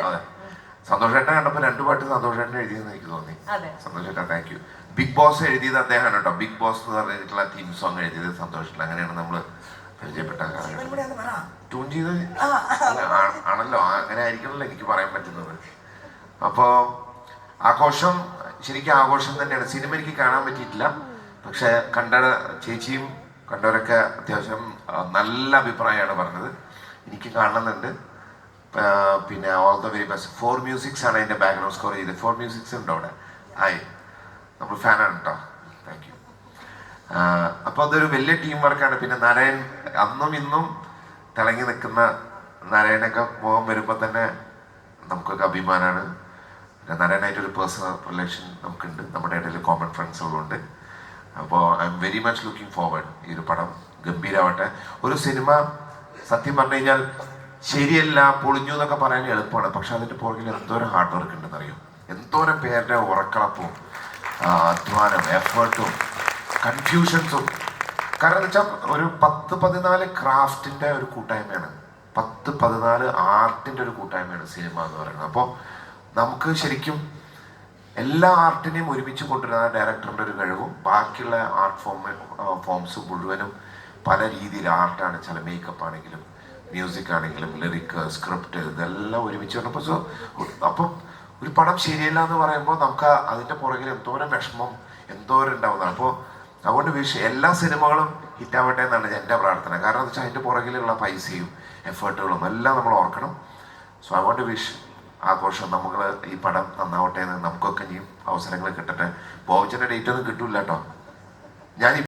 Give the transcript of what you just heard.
അതെ. കണ്ടപ്പോ സന്തോഷേട്ടനെ കണ്ടപ്പോൾ രണ്ടു പാട്ട് സന്തോഷേട്ടൻ എഴുതിയെന്ന് എനിക്ക് തോന്നി. സന്തോഷേട്ടാ താങ്ക് യു ബിഗ് ബോസ് എഴുതിയത് അദ്ദേഹമാണ് കേട്ടോ. ബിഗ് ബോസ് എന്ന് പറഞ്ഞിട്ടുള്ള തീം സോങ് എഴുതിയത് സന്തോഷേട്ടൻ. അങ്ങനെയാണ് നമ്മൾ പരിചയപ്പെട്ട ട്യൂൺ ചെയ്ത്? ആണല്ലോ. അങ്ങനെ ആയിരിക്കണല്ലോ എനിക്ക് പറയാൻ പറ്റുന്നത്. അപ്പോൾ ആഘോഷം ശരിക്കും ആഘോഷം തന്നെയാണ്. സിനിമ എനിക്ക് കാണാൻ പറ്റിയിട്ടില്ല. പക്ഷെ കണ്ട ചേച്ചിയും കണ്ടവരൊക്കെ അത്യാവശ്യം നല്ല അഭിപ്രായമാണ് പറഞ്ഞത്. എനിക്ക് കാണണമെന്നുണ്ട്. ആ, പിന്നെ all the very best four musics ആണ് അതിന്റെ ബാക്ക്ഗ്രൗണ്ട് സ്കോർ ചെയ്തത്. ഫോർ മ്യൂസിക്സ് ഉണ്ട് അവിടെ? ആയി നമ്മൾ ഫാനാണ് കേട്ടോ താങ്ക് യു അപ്പോൾ അതൊരു വലിയ ടീം വർക്കാണ് പിന്നെ നാരായൺ അന്നും ഇന്നും തിളങ്ങി നിൽക്കുന്ന നാരായണൊക്കെ മുഖം വരുമ്പോൾ തന്നെ നമുക്കൊക്കെ അഭിമാനമാണ് പിന്നെ നാരായണായിട്ടൊരു പേഴ്സണൽ റിലേഷൻ നമുക്കുണ്ട്. നമ്മുടെ ഇടയിൽ കോമൺ ഫ്രണ്ട്സ് ഉള്ളതുകൊണ്ട് അപ്പോൾ I am very much looking forward ഈ ഒരു പടം. ഗംഭീരമാവട്ടെ ഒരു സിനിമ സത്യം പറഞ്ഞു കഴിഞ്ഞാൽ ശരിയല്ല പൊളിഞ്ഞു എന്നൊക്കെ പറയാൻ എളുപ്പമാണ്. പക്ഷെ അതിന്റെ പുറകിൽ എന്തോരം ഹാർഡ് വർക്ക് ഉണ്ടെന്ന് അറിയോ എന്തോരം പേരുടെ ഉറക്കളപ്പും അധ്വാനം എഫേർട്ടും കൺഫ്യൂഷൻസും കാരണം എന്ന് വെച്ചാൽ ഒരു പത്ത് പതിനാല് ക്രാഫ്റ്റിന്റെ ഒരു കൂട്ടായ്മയാണ്. പത്ത് പതിനാല് ആർട്ടിന്റെ ഒരു കൂട്ടായ്മയാണ് സിനിമ എന്ന് പറയുന്നത്. അപ്പോൾ നമുക്ക് ശരിക്കും എല്ലാ ആർട്ടിനെയും ഒരുമിച്ച് കൊണ്ടുവരുന്ന ഡയറക്ടറിന്റെ ഒരു കഴിവും. ബാക്കിയുള്ള ആർട്ട് ഫോം ഫോംസ് മുഴുവനും പല രീതിയിൽ ആർട്ടാണ് ചില മേക്കപ്പ് ആണെങ്കിലും മ്യൂസിക് ആണെങ്കിലും ലിറിക്ക് സ്ക്രിപ്റ്റ് ഇതെല്ലാം ഒരുമിച്ച് വന്നപ്പോൾ സോ അപ്പം ഒരു പടം ശരിയല്ല എന്ന് പറയുമ്പോൾ നമുക്ക് അതിന്റെ പുറകിൽ എന്തോരം വിഷമം എന്തോരം ഉണ്ടാവുന്നതാണ്. അപ്പോൾ അതുകൊണ്ട് വിഷ എല്ലാ സിനിമകളും ഹിറ്റാവട്ടെ എന്നാണ് എന്റെ പ്രാർത്ഥന. കാരണം എന്ന് വെച്ചാൽ അതിന്റെ പുറകിലുള്ള പൈസയും എഫേർട്ടുകളും എല്ലാം നമ്മൾ ഓർക്കണം. സോ അതുകൊണ്ട് വിഷ് ആഘോഷം നമ്മൾ ഈ പടം നന്നാവട്ടെ എന്ന് നമുക്കൊക്കെ ഇനിയും അവസരങ്ങൾ കിട്ടട്ടെ. ബോബിച്ചന്റെ ഡേറ്റ് ഒന്നും കിട്ടൂല കേട്ടോ ഞാൻ